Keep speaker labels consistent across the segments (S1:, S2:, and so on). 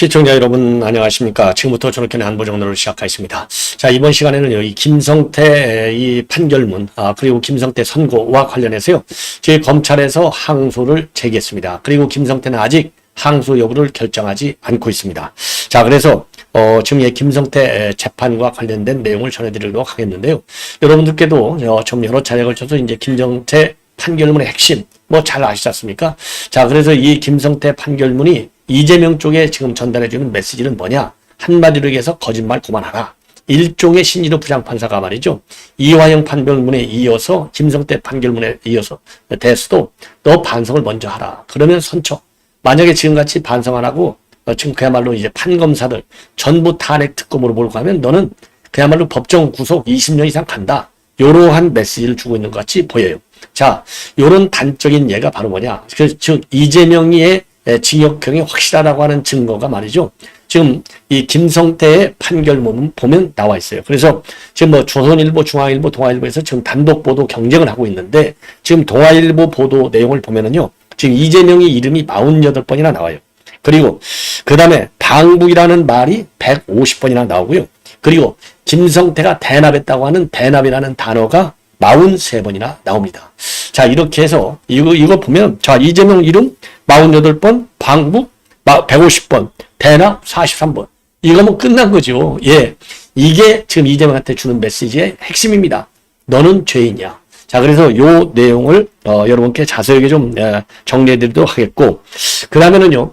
S1: 시청자 여러분 안녕하십니까. 지금부터 저렇게는 한보정로를 시작하겠습니다. 자 이번 시간에는 이 김성태 이 판결문 아, 그리고 김성태 선고와 관련해서요. 저희 검찰에서 항소를 제기했습니다. 그리고 김성태는 아직 항소 여부를 결정하지 않고 있습니다. 자 그래서 어, 지금 이 김성태 재판과 관련된 내용을 전해드리도록 하겠는데요. 여러분들께도 어, 좀 여러 차례에 걸쳐서 이제 김성태 판결문의 핵심 뭐 잘 아시지 않습니까? 자 그래서 이 김성태 판결문이 이재명 쪽에 지금 전달해주는 메시지는 뭐냐? 한마디로 얘기해서 거짓말 그만하라. 일종의 신의로 부장판사가 말이죠. 이화영 판결문에 이어서 김성태 판결문에 이어서 대수도 너 반성을 먼저 하라. 그러면 선처. 만약에 지금같이 반성 안 하고 어, 지금 그야말로 이제 판검사들 전부 탄핵 특검으로 몰고 가면 너는 그야말로 법정 구속 20년 이상 간다. 이러한 메시지를 주고 있는 것 같이 보여요. 자, 요런 단적인 예가 바로 뭐냐. 그, 즉, 이재명이의 징역형이 확실하다고 하는 증거가 말이죠. 지금 이 김성태의 판결문 보면 나와 있어요. 그래서 지금 뭐 조선일보, 중앙일보, 동아일보에서 지금 단독 보도 경쟁을 하고 있는데 지금 동아일보 보도 내용을 보면은요. 지금 이재명이 이름이 48번이나 나와요. 그리고 그 다음에 방북이라는 말이 150번이나 나오고요. 그리고 김성태가 대납했다고 하는 대납이라는 단어가 43번이나 나옵니다. 자, 이렇게 해서 이거, 이거 보면, 자, 이재명 이름 48번, 방북 150번, 대납 43번. 이거 뭐 끝난 거죠. 예. 이게 지금 이재명한테 주는 메시지의 핵심입니다. 너는 죄인이야. 자, 그래서 요 내용을, 어, 여러분께 자세하게 좀, 예, 정리해 드리도록 하겠고, 그 다음에는요,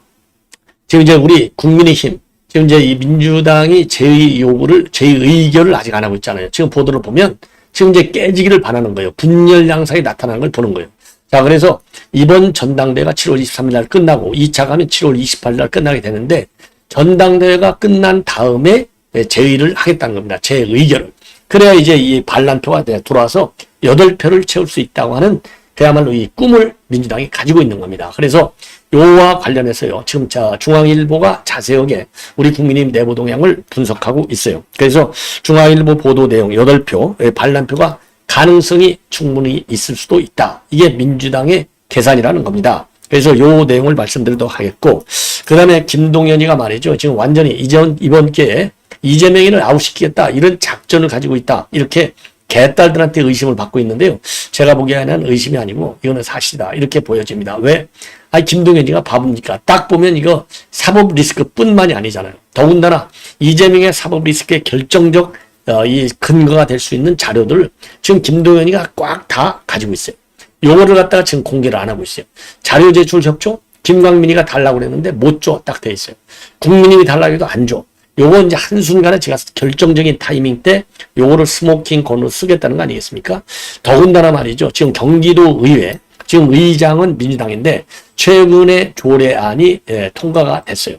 S1: 지금 이제 우리 국민의힘, 지금 이제 이 민주당이 제의 요구를, 제의 의결을 아직 안 하고 있잖아요. 지금 보도를 보면, 지금 이제 깨지기를 바라는 거예요. 분열 양상이 나타나는 걸 보는 거예요. 자, 그래서 이번 전당대회가 7월 23일 날 끝나고 2차 가면 7월 28일 날 끝나게 되는데 전당대회가 끝난 다음에 제의를 하겠다는 겁니다. 제의결을. 그래야 이제 이 반란표가 돌아와서 8표를 채울 수 있다고 하는 그야말로 이 꿈을 민주당이 가지고 있는 겁니다. 그래서 요와 관련해서요. 지금 자 중앙일보가 자세하게 우리 국민의 내부 동향을 분석하고 있어요. 그래서 중앙일보 보도 내용 8표, 반란표가 가능성이 충분히 있을 수도 있다. 이게 민주당의 계산이라는 겁니다. 그래서 요 내용을 말씀드리도록 하겠고, 그 다음에 김동연이가 말이죠. 지금 완전히 이전, 이번 기회에 이재명이를 아웃시키겠다. 이런 작전을 가지고 있다. 이렇게 개딸들한테 의심을 받고 있는데요. 제가 보기에는 의심이 아니고 이거는 사실이다. 이렇게 보여집니다. 왜? 아니, 김동연이가 바보니까. 딱 보면 이거 사법 리스크 뿐만이 아니잖아요. 더군다나 이재명의 사법 리스크의 결정적 어, 이 근거가 될 수 있는 자료들 지금 김동연이가 꽉 다 가지고 있어요. 요거를 갖다가 지금 공개를 안 하고 있어요. 자료 제출 협조 김광민이가 달라고 그랬는데 못 줘. 딱 돼 있어요. 국민님이 달라고 해도 안 줘. 요거 이제 한순간에 제가 결정적인 타이밍 때 요거를 스모킹 건으로 쓰겠다는 거 아니겠습니까? 더군다나 말이죠. 지금 경기도 의회, 지금 의장은 민주당인데 최근에 조례안이 예, 통과가 됐어요.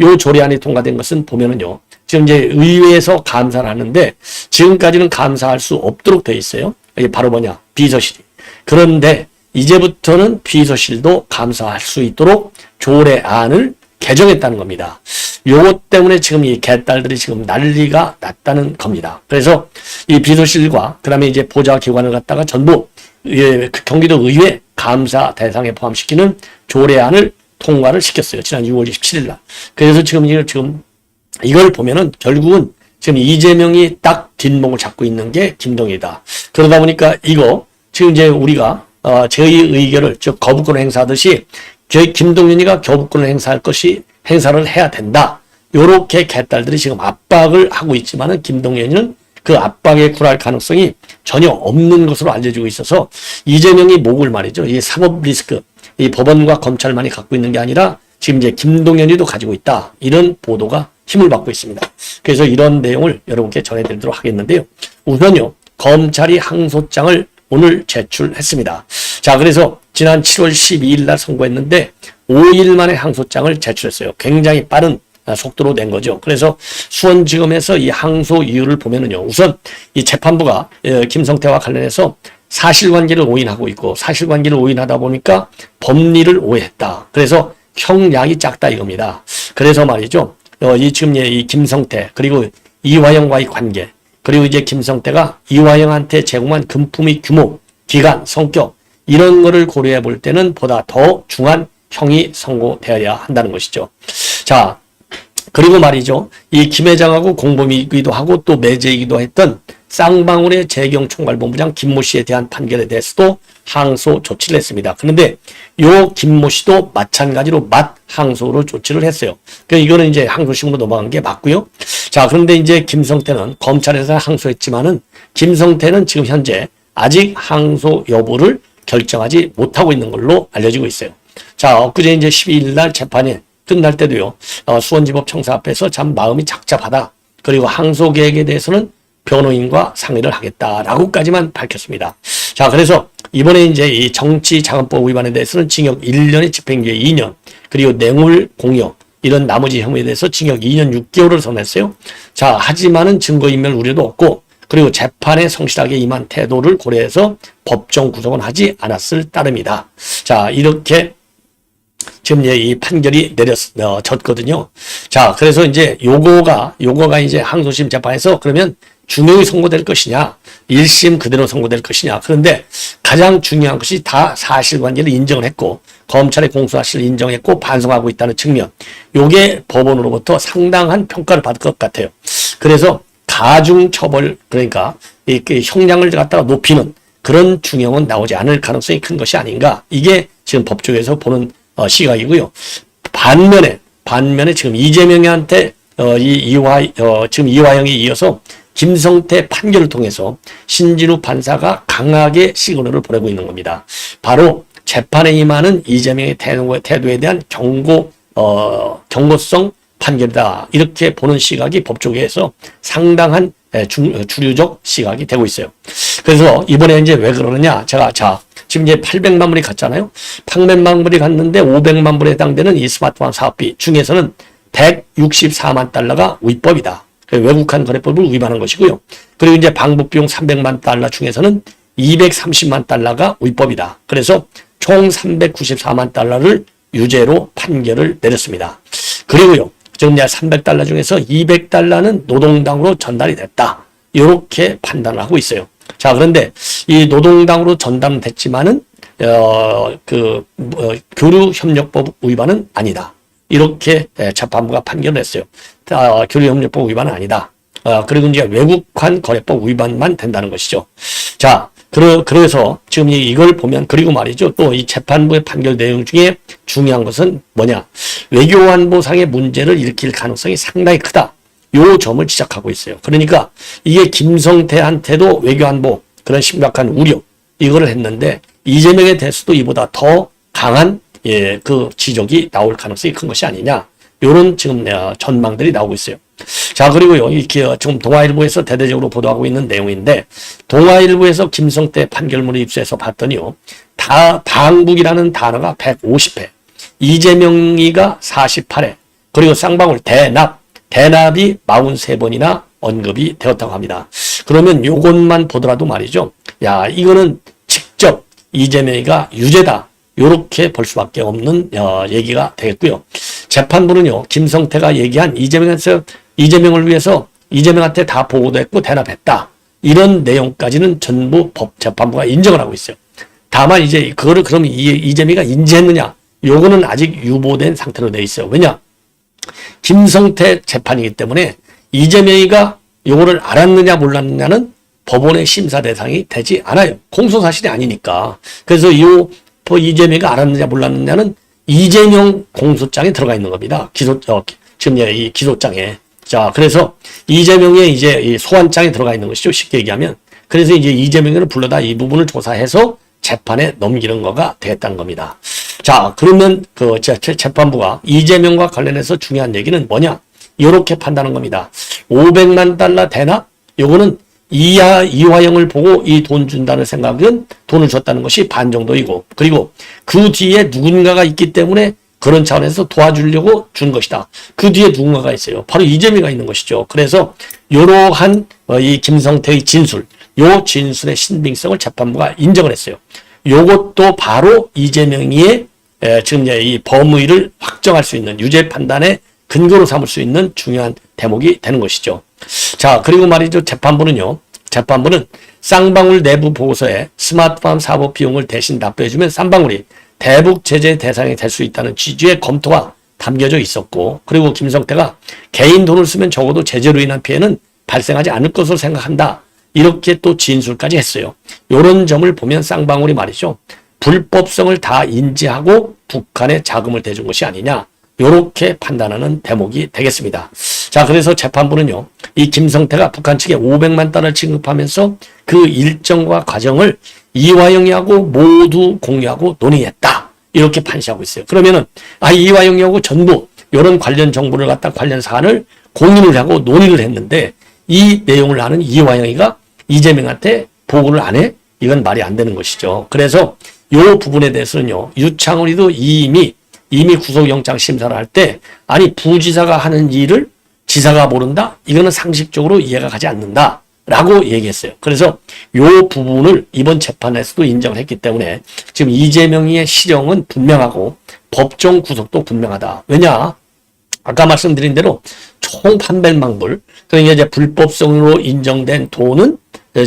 S1: 요 조례안이 통과된 것은 보면은요. 지금 이제 의회에서 감사를 하는데 지금까지는 감사할 수 없도록 돼 있어요. 이게 바로 뭐냐? 비서실이. 그런데 이제부터는 비서실도 감사할 수 있도록 조례안을 개정했다는 겁니다. 요것 때문에 지금 이 개딸들이 지금 난리가 났다는 겁니다. 그래서 이 비서실과 그다음에 이제 보좌 기관을 갖다가 전부 예, 그 경기도 의회 감사 대상에 포함시키는 조례안을 통과를 시켰어요. 지난 6월 27일 날. 그래서 지금 이걸 지금 이걸 보면은 결국은 지금 이재명이 딱 뒷목을 잡고 있는 게 김동희다. 그러다 보니까 이거 지금 이제 우리가 어, 저희 의결을 즉 거부권 행사하듯이 저희 김동윤이가 거부권을 행사할 것이 행사를 해야 된다. 요렇게 개딸들이 지금 압박을 하고 있지만은 김동연은 그 압박에 굴할 가능성이 전혀 없는 것으로 알려지고 있어서 이재명이 목을 말이죠. 이 사법 리스크, 이 법원과 검찰만이 갖고 있는 게 아니라 지금 이제 김동연이도 가지고 있다. 이런 보도가 힘을 받고 있습니다. 그래서 이런 내용을 여러분께 전해드리도록 하겠는데요. 우선요, 검찰이 항소장을 오늘 제출했습니다. 자, 그래서 지난 7월 12일 날 선고했는데 5일 만에 항소장을 제출했어요. 굉장히 빠른 속도로 낸 거죠. 그래서 수원지검에서 이 항소 이유를 보면은요. 우선 이 재판부가 예, 김성태와 관련해서 사실관계를 오인하고 있고 사실관계를 오인하다 보니까 법리를 오해했다. 그래서 형량이 작다 이겁니다. 그래서 말이죠. 어, 이 지금 이 김성태 그리고 이화영과의 관계, 그리고 이제 김성태가 이화영한테 제공한 금품의 규모, 기간, 성격 이런 거를 고려해 볼 때는 보다 더 중한 형이 선고되어야 한다는 것이죠. 자, 그리고 말이죠. 이 김 회장하고 공범이기도 하고 또 매제이기도 했던 쌍방울의 재경 총괄본부장 김모 씨에 대한 판결에 대해서도 항소 조치를 했습니다. 그런데 요 김모 씨도 마찬가지로 맞 항소로 조치를 했어요. 그 이거는 이제 항소심으로 넘어간 게 맞고요. 자, 그런데 이제 김성태는 검찰에서 항소했지만은 김성태는 지금 현재 아직 항소 여부를 결정하지 못하고 있는 걸로 알려지고 있어요. 자, 엊그제 이제 12일 날 재판이 끝날 때도요, 어, 수원지법 청사 앞에서 참 마음이 착잡하다. 그리고 항소 계획에 대해서는 변호인과 상의를 하겠다라고까지만 밝혔습니다. 자, 그래서 이번에 이제 이 정치자금법 위반에 대해서는 징역 1년의 집행유예 2년, 그리고 뇌물 공여, 이런 나머지 혐의에 대해서 징역 2년 6개월을 선했어요. 자, 하지만은 증거인멸 우려도 없고, 그리고 재판에 성실하게 임한 태도를 고려해서 법정 구속은 하지 않았을 따름이다. 자, 이렇게 지금 이제 이 판결이 내려졌거든요. 자, 그래서 이제 요거가, 요거가 이제 항소심 재판에서 그러면 중형이 선고될 것이냐, 1심 그대로 선고될 것이냐. 그런데 가장 중요한 것이 다 사실관계를 인정을 했고, 검찰의 공소사실을 인정했고, 반성하고 있다는 측면. 요게 법원으로부터 상당한 평가를 받을 것 같아요. 그래서 가중 처벌, 그러니까 이 형량을 갖다가 높이는 그런 중형은 나오지 않을 가능성이 큰 것이 아닌가. 이게 지금 법조에서 보는 어, 시각이고요. 반면에 반면에 지금 이재명한테 어, 이 이화 어, 지금 이화영이 이어서 김성태 판결을 통해서 신진우 판사가 강하게 시그널을 보내고 있는 겁니다. 바로 재판에 임하는 이재명의 태도에 대한 경고 어, 경고성 판결이다. 이렇게 보는 시각이 법조계에서 상당한 주, 주류적 시각이 되고 있어요. 그래서 이번에 이제 왜 그러느냐? 제가 자 지금 이제 800만 불이 갔잖아요. 800만 불이 갔는데 500만 불에 해당되는 이 스마트폰 사업비 중에서는 164만 달러가 위법이다. 외국한 거래법을 위반한 것이고요. 그리고 이제 방북 비용 300만 달러 중에서는 230만 달러가 위법이다. 그래서 총 394만 달러를 유죄로 판결을 내렸습니다. 그리고요. 지금 이제 300달러 중에서 200달러는 노동당으로 전달이 됐다. 이렇게 판단을 하고 있어요. 자, 그런데 이 노동당으로 전담됐지만은 어, 그 어, 교류협력법 위반은 아니다. 이렇게 재판부가 판결했어요. 아, 교류협력법 위반은 아니다. 아, 그리고 이제 외국환 거래법 위반만 된다는 것이죠. 자, 그러, 그래서 지금 이걸 보면 그리고 말이죠. 또 이 재판부의 판결 내용 중에 중요한 것은 뭐냐. 외교안보상의 문제를 일으킬 가능성이 상당히 크다. 요 점을 지적하고 있어요. 그러니까 이게 김성태한테도 외교안보 그런 심각한 우려 이거를 했는데 이재명에 대해서도 이보다 더 강한 예, 그 지적이 나올 가능성이 큰 것이 아니냐. 요런 지금 어, 전망들이 나오고 있어요. 자, 그리고요, 이렇게 어, 지금 동아일보에서 대대적으로 보도하고 있는 내용인데, 동아일보에서 김성태 판결문을 입수해서 봤더니요, 다, 방북이라는 단어가 150회, 이재명이가 48회, 그리고 쌍방울 대납, 대납이 43번이나 언급이 되었다고 합니다. 그러면 요것만 보더라도 말이죠. 야, 이거는 직접 이재명이가 유죄다. 요렇게 볼 수밖에 없는 어, 얘기가 되겠고요. 재판부는요. 김성태가 얘기한 이재명에서 이재명을 위해서 이재명한테 다 보고도 했고 대납했다. 이런 내용까지는 전부 법 재판부가 인정을 하고 있어요. 다만 이제 그거를 그럼 이재명이가 인지했느냐? 요거는 아직 유보된 상태로 돼 있어요. 왜냐? 김성태 재판이기 때문에 이재명이가 요거를 알았느냐 몰랐느냐는 법원의 심사 대상이 되지 않아요. 공소 사실이 아니니까. 그래서 요 이재명이가 알았느냐 몰랐느냐는 이재명 공소장에 들어가 있는 겁니다. 기소 어, 지금 이 기소장에. 자, 그래서 이재명의 이제 이 소환장에 들어가 있는 것이죠. 쉽게 얘기하면. 그래서 이제 이재명을 불러다 이 부분을 조사해서 재판에 넘기는 거가 됐다는 겁니다. 자, 그러면 그 재판부가 이재명과 관련해서 중요한 얘기는 뭐냐? 이렇게 판단한 겁니다. 500만 달러 되나? 요거는 이하, 이화영을 보고 이 돈 준다는 생각은 돈을 줬다는 것이 반 정도이고, 그리고 그 뒤에 누군가가 있기 때문에 그런 차원에서 도와주려고 준 것이다. 그 뒤에 누군가가 있어요. 바로 이재명이가 있는 것이죠. 그래서 이러한 어, 이 김성태의 진술, 요 진술의 신빙성을 재판부가 인정을 했어요. 요것도 바로 이재명이 의 지금 이제 이 범의를 확정할 수 있는 유죄 판단의 근거로 삼을 수 있는 중요한 대목이 되는 것이죠. 자, 그리고 말이죠. 재판부는요. 재판부는 쌍방울 내부 보고서에 스마트팜 사법 비용을 대신 납부해주면 쌍방울이 대북 제재 대상이 될 수 있다는 취지의 검토가 담겨져 있었고, 그리고 김성태가 개인 돈을 쓰면 적어도 제재로 인한 피해는 발생하지 않을 것으로 생각한다. 이렇게 또 진술까지 했어요. 이런 점을 보면 쌍방울이 말이죠. 불법성을 다 인지하고 북한에 자금을 대준 것이 아니냐. 이렇게 판단하는 대목이 되겠습니다. 자, 그래서 재판부는요, 이 김성태가 북한 측에 500만 달러를 지급하면서 그 일정과 과정을 이화영이하고 모두 공유하고 논의했다. 이렇게 판시하고 있어요. 그러면은, 아, 이화영이하고 전부 이런 관련 정보를 갖다 관련 사안을 공유를 하고 논의를 했는데 이 내용을 아는 이화영이가 이재명한테 보고를 안 해? 이건 말이 안 되는 것이죠. 그래서 이 부분에 대해서는요, 유창훈이도 이미 이미 구속영장 심사를 할 때 아니 부지사가 하는 일을 지사가 모른다? 이거는 상식적으로 이해가 가지 않는다. 라고 얘기했어요. 그래서 요 부분을 이번 재판에서도 인정을 했기 때문에 지금 이재명의 실형은 분명하고 법정 구속도 분명하다. 왜냐? 아까 말씀드린 대로 총 800만 불, 그러니까 이제 불법성으로 인정된 돈은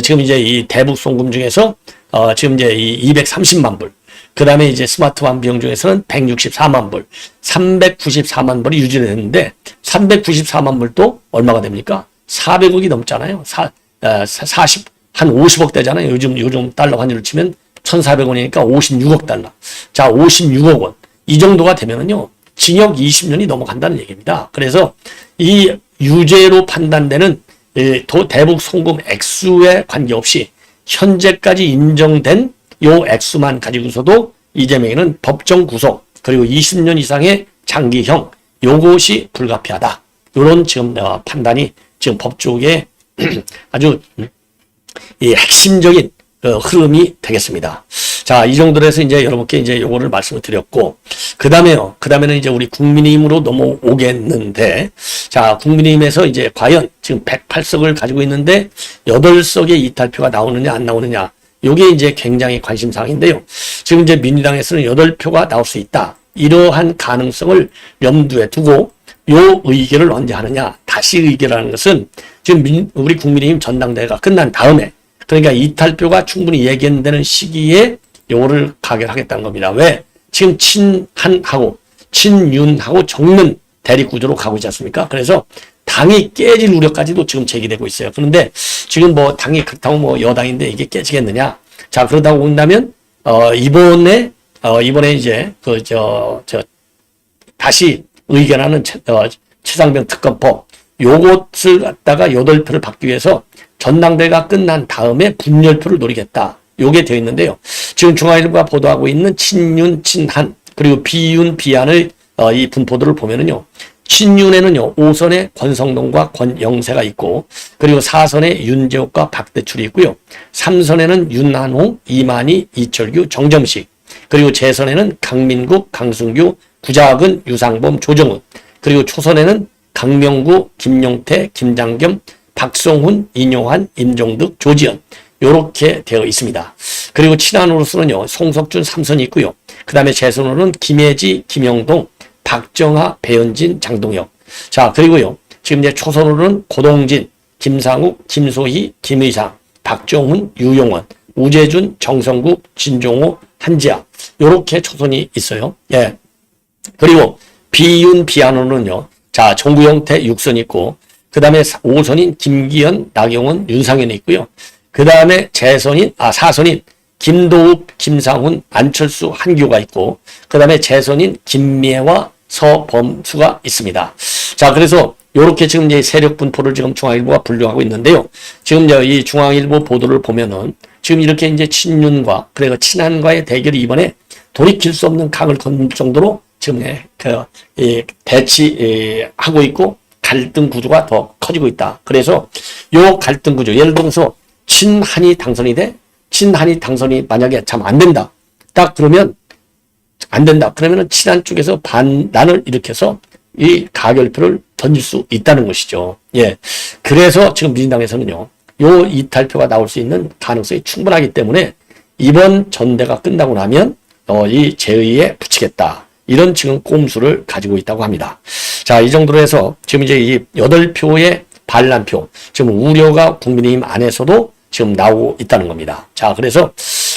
S1: 지금 이제 이 대북 송금 중에서 어 지금 이제 이 230만 불, 그 다음에 이제 스마트폰 비용 중에서는 164만 불, 394만 불이 유지를 했는데 394만 불도 얼마가 됩니까? 400억이 넘잖아요. 사, 어, 40, 한 50억 되잖아요. 요즘, 요즘 달러 환율을 치면 1,400원이니까 56억 달러. 자, 56억 원. 이 정도가 되면은요, 징역 20년이 넘어간다는 얘기입니다. 그래서 이 유죄로 판단되는 이도 대북 송금 액수에 관계없이 현재까지 인정된 요 액수만 가지고서도 이재명이는 법정 구속 그리고 20년 이상의 장기형 요것이 불가피하다. 요런 지금 어, 판단이 지금 법조계 아주 이 핵심적인 그 흐름이 되겠습니다. 자, 이 정도로 해서 이제 여러분께 이제 요거를 말씀을 드렸고, 그 다음에요. 그 다음에는 이제 우리 국민의힘으로 넘어오겠는데, 자, 국민의힘에서 이제 과연 지금 108석을 가지고 있는데, 8석의 이탈표가 나오느냐, 안 나오느냐. 요게 이제 굉장히 관심사항인데요. 지금 이제 민주당에서는 8표가 나올 수 있다. 이러한 가능성을 염두에 두고 요 의결을 언제 하느냐. 다시 의결하는 것은 지금 민, 우리 국민의힘 전당대회가 끝난 다음에 그러니까 이탈표가 충분히 예견되는 시기에 요거를 가결 하겠다는 겁니다. 왜? 지금 친한하고 친윤하고 정면 대립 구조로 가고 있지 않습니까? 그래서 당이 깨질 우려까지도 지금 제기되고 있어요. 그런데 지금 뭐 당이 그렇다고 뭐 여당인데 이게 깨지겠느냐? 자 그러다 본다면 어 이번에 어 이번에 이제 그 저 저 다시 의견하는 최, 어, 최상병 특검법 요것을 갖다가 여덟 표를 받기 위해서 전당대회가 끝난 다음에 분열표를 노리겠다. 요게 되어 있는데요. 지금 중앙일보가 보도하고 있는 친윤, 친한 그리고 비윤, 비한의 어, 이 분포도를 보면은요. 친윤에는요, 5선에 권성동과 권영세가 있고, 그리고 4선에 윤재옥과 박대출이 있고요. 3선에는 윤한홍, 이만희, 이철규, 정점식, 그리고 재선에는 강민국, 강승규, 구자근, 유상범, 조정훈, 그리고 초선에는 강명구, 김용태, 김장겸, 박성훈, 인용환, 임종득, 조지현 요렇게 되어 있습니다. 그리고 친한으로서는요. 송석준 3선이 있고요. 그 다음에 재선으로는 김혜지, 김영동, 박정하, 배현진, 장동혁. 자 그리고요. 지금 이제 초선으로는 고동진, 김상욱, 김소희, 김의상, 박정훈, 유용원, 우재준, 정성국, 진종호, 한지아 요렇게 초선이 있어요. 예. 그리고 비윤, 비안호는요. 자 정구영태 6선 있고 그 다음에 5선인 김기현, 나경원, 윤상현이 있고요. 그 다음에 재선인, 아, 사선인 김도읍, 김상훈, 안철수, 한규가 있고, 그 다음에 재선인 김미애와 서범수가 있습니다. 자, 그래서 요렇게 지금 이제 세력 분포를 지금 중앙일보가 분류하고 있는데요. 지금 이 중앙일보 보도를 보면은 지금 이렇게 이제 친윤과, 그리고 친한과의 대결이 이번에 돌이킬 수 없는 강을 건널 정도로 지금 그, 이, 대치하고 있고, 갈등 구조가 더 커지고 있다. 그래서 요 갈등 구조, 예를 들어서 친한이 당선이 돼? 친한이 당선이 만약에 참 안 된다. 딱 그러면 안 된다. 그러면은 친한 쪽에서 반란을 일으켜서 이 가결표를 던질 수 있다는 것이죠. 예. 그래서 지금 민주당에서는요, 요 이탈표가 나올 수 있는 가능성이 충분하기 때문에 이번 전대가 끝나고 나면 어, 이 제의에 붙이겠다. 이런 지금 꼼수를 가지고 있다고 합니다. 자, 이 정도로 해서 지금 이제 이 8표의 반란표, 지금 우려가 국민의힘 안에서도 지금 나오고 있다는 겁니다. 자, 그래서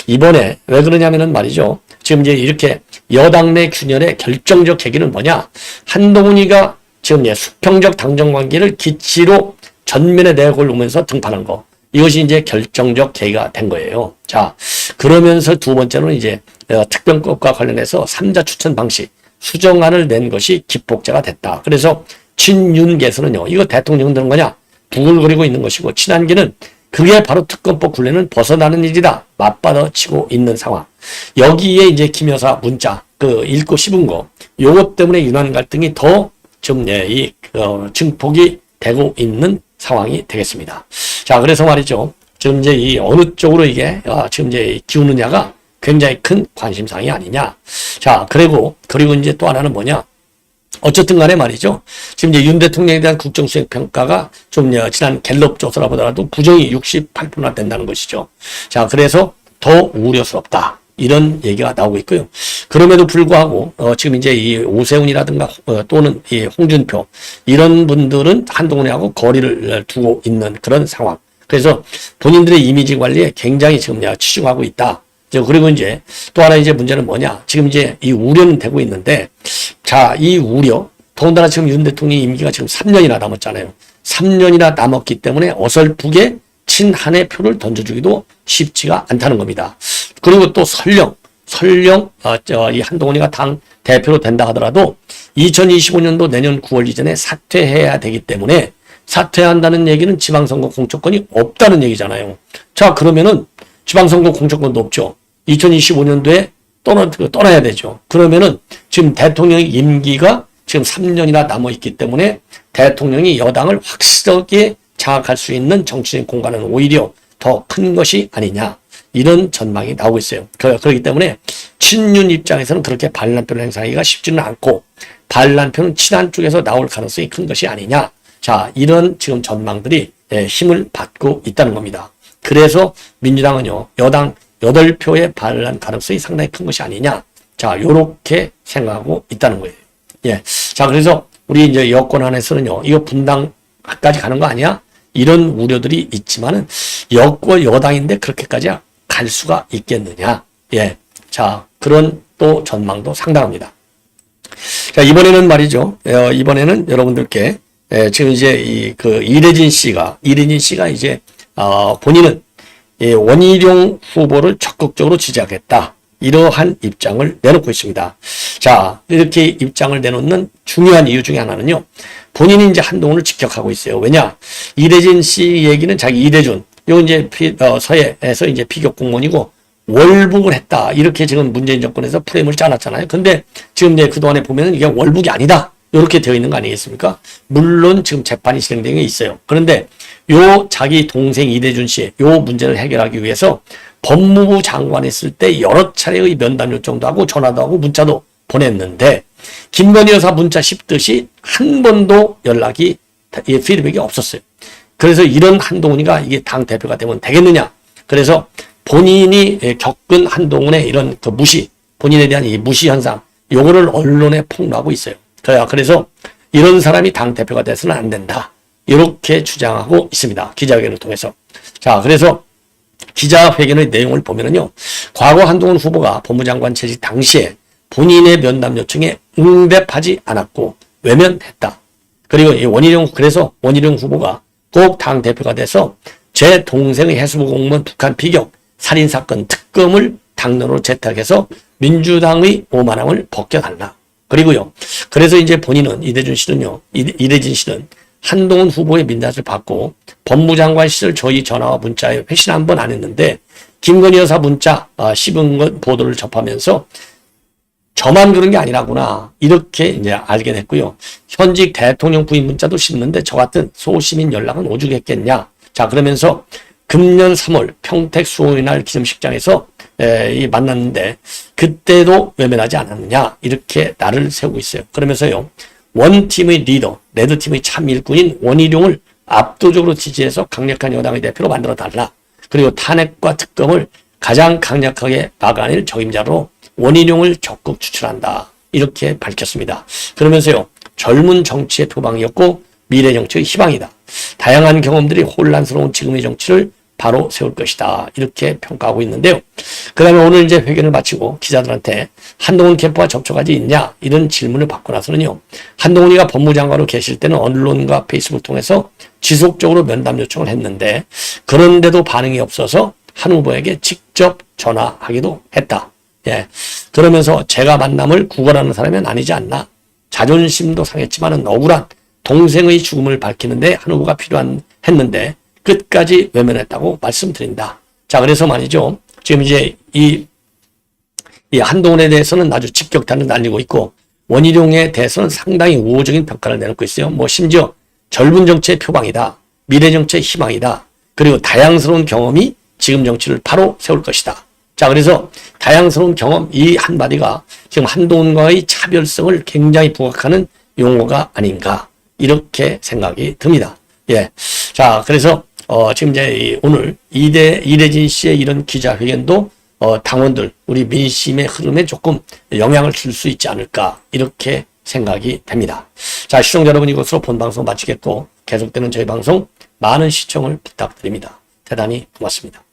S1: 이번에 왜 그러냐면은 말이죠. 지금 이제 이렇게 여당 내 균열의 결정적 계기는 뭐냐? 한동훈이가 지금 이제 수평적 당정 관계를 기치로 전면에 내걸으면서 등판한 거. 이것이 이제 결정적 계기가 된 거예요. 자, 그러면서 두 번째로는 이제 어, 특별법과 관련해서 삼자 추천 방식 수정안을 낸 것이 기폭제가 됐다. 그래서 친윤계에서는요, 이거 대통령 드는 거냐? 부글거리고 있는 것이고, 친한계는 그게 바로 특검법 굴레는 벗어나는 일이다. 맞받아치고 있는 상황. 여기에 이제 김 여사 문자, 그 읽고 씹은 거, 요것 때문에 윤한 갈등이 더 좀, 예, 이, 어, 증폭이 되고 있는 상황이 되겠습니다. 자, 그래서 말이죠. 지금 이제 이 어느 쪽으로 이게, 아, 지금 이제 기우느냐가 굉장히 큰 관심사항이 아니냐. 자, 그리고, 그리고 이제 또 하나는 뭐냐. 어쨌든 간에 말이죠. 지금 이제 윤 대통령에 대한 국정수행 평가가 좀 어, 지난 갤럽 조사라 보더라도 부정이 68%나 된다는 것이죠. 자, 그래서 더 우려스럽다. 이런 얘기가 나오고 있고요. 그럼에도 불구하고 어, 지금 이제 이 오세훈이라든가 어, 또는 이 홍준표 이런 분들은 한동훈하고 거리를 두고 있는 그런 상황. 그래서 본인들의 이미지 관리에 굉장히 지금 치중하고 있다. 그리고 이제 또 하나 이제 문제는 뭐냐? 지금 이제 이 우려는 되고 있는데 자, 이 우려 더군다나 지금 윤 대통령 임기가 지금 3년이나 남았잖아요. 3년이나 남았기 때문에 어설프게 친한의 표를 던져주기도 쉽지가 않다는 겁니다. 그리고 또 설령 설령 어, 저, 이 한동훈이가 당 대표로 된다 하더라도 2025년도 내년 9월 이전에 사퇴해야 되기 때문에 사퇴한다는 얘기는 지방선거 공천권이 없다는 얘기잖아요. 자 그러면은 지방선거 공천권도 없죠. 2025년도에 떠나, 떠나야 되죠. 그러면은 지금 대통령 임기가 지금 3년이나 남아 있기 때문에 대통령이 여당을 확실하게 장악할 수 있는 정치적 공간은 오히려 더 큰 것이 아니냐. 이런 전망이 나오고 있어요. 그, 그렇기 때문에 친윤 입장에서는 그렇게 반란표를 행사하기가 쉽지는 않고 반란표는 친한 쪽에서 나올 가능성이 큰 것이 아니냐. 자, 이런 지금 전망들이 예, 힘을 받고 있다는 겁니다. 그래서 민주당은요, 여당 8표의 반란 가능성이 상당히 큰 것이 아니냐. 자, 요렇게 생각하고 있다는 거예요. 예. 자, 그래서 우리 이제 여권 안에서는요, 이거 분당까지 가는 거 아니야? 이런 우려들이 있지만은 여권 여당인데 그렇게까지 갈 수가 있겠느냐. 예. 자, 그런 또 전망도 상당합니다. 자, 이번에는 말이죠. 어, 이번에는 여러분들께 예, 지금 이제 이 그 이래진 씨가 이래진 씨가 이제 어, 본인은 예, 원희룡 후보를 적극적으로 지지하겠다. 이러한 입장을 내놓고 있습니다. 자, 이렇게 입장을 내놓는 중요한 이유 중에 하나는요. 본인이 이제 한동훈을 직격하고 있어요. 왜냐? 이대진 씨 얘기는 자기 이대준, 요 이제 피, 어, 서해에서 이제 피격 공무원이고 월북을 했다. 이렇게 지금 문재인 정권에서 프레임을 짜놨잖아요. 근데 지금 이제 그동안에 보면은 이게 월북이 아니다. 이렇게 되어 있는 거 아니겠습니까? 물론 지금 재판이 진행되는 게 있어요. 그런데 요 자기 동생 이대준 씨, 요 문제를 해결하기 위해서 법무부 장관 했을 때 여러 차례의 면담 요청도 하고 전화도 하고 문자도 보냈는데 김건희 여사 문자 씹듯이 한 번도 연락이 피드백이 없었어요. 그래서 이런 한동훈이가 이게 당 대표가 되면 되겠느냐? 그래서 본인이 겪은 한동훈의 이런 그 무시, 본인에 대한 이 무시 현상, 요거를 언론에 폭로하고 있어요. 그래서 이런 사람이 당 대표가 돼서는 안 된다. 이렇게 주장하고 있습니다. 기자회견을 통해서. 자, 그래서 기자회견의 내용을 보면은요. 과거 한동훈 후보가 법무장관 재직 당시에 본인의 면담 요청에 응답하지 않았고 외면했다. 그리고 이 원희룡 그래서 원희룡 후보가 꼭 당 대표가 돼서 제 동생의 해수부 공무원 북한 피격 살인 사건 특검을 당론으로 채택해서 민주당의 오만함을 벗겨달라. 그리고요. 그래서 이제 본인은 이대준 씨는요. 이대진 씨는 한동훈 후보의 민낯을 받고 법무장관 시절 저희 전화와 문자에 회신 한 번 안 했는데 김건희 여사 문자 아, 씹은 것 보도를 접하면서 저만 그런 게 아니라구나 이렇게 이제 알게 됐고요. 현직 대통령 부인 문자도 씹는데 저 같은 소시민 연락은 오죽했겠냐. 자 그러면서 금년 3월 평택 수호의 기념식장에서 에, 이 만났는데 그때도 외면하지 않았느냐 이렇게 나를 세우고 있어요. 그러면서요 원팀의 리더 레드팀의 참 일꾼인 원희룡을 압도적으로 지지해서 강력한 여당의 대표로 만들어 달라. 그리고 탄핵과 특검을 가장 강력하게 막아낼 적임자로 원희룡을 적극 추출한다. 이렇게 밝혔습니다. 그러면서요 젊은 정치의 표방이었고 미래 정치의 희망이다. 다양한 경험들이 혼란스러운 지금의 정치를 바로 세울 것이다. 이렇게 평가하고 있는데요. 그 다음에 오늘 이제 회견을 마치고 기자들한테 한동훈 캠프와 접촉하지 있냐? 이런 질문을 받고 나서는요. 한동훈이가 법무장관으로 계실 때는 언론과 페이스북을 통해서 지속적으로 면담 요청을 했는데 그런데도 반응이 없어서 한 후보에게 직접 전화하기도 했다. 예. 그러면서 제가 만남을 구걸하는 사람은 아니지 않나. 자존심도 상했지만은 억울한 동생의 죽음을 밝히는데 한 후보가 필요한 했는데 끝까지 외면했다고 말씀드린다. 자, 그래서 말이죠. 지금 이제 이, 이 한동훈에 대해서는 아주 직격탄을 날리고 있고 원희룡에 대해서는 상당히 우호적인 평가를 내놓고 있어요. 뭐 심지어 젊은 정치의 표방이다. 미래 정치의 희망이다. 그리고 다양스러운 경험이 지금 정치를 바로 세울 것이다. 자, 그래서 다양스러운 경험 이 한마디가 지금 한동훈과의 차별성을 굉장히 부각하는 용어가 아닌가 이렇게 생각이 듭니다. 예. 자, 그래서 어, 지금 이제 이 오늘 이대 이대진 씨의 이런 기자회견도 어, 당원들 우리 민심의 흐름에 조금 영향을 줄 수 있지 않을까 이렇게 생각이 됩니다. 자, 시청자 여러분 이것으로 본 방송 마치겠고 계속되는 저희 방송 많은 시청을 부탁드립니다. 대단히 고맙습니다.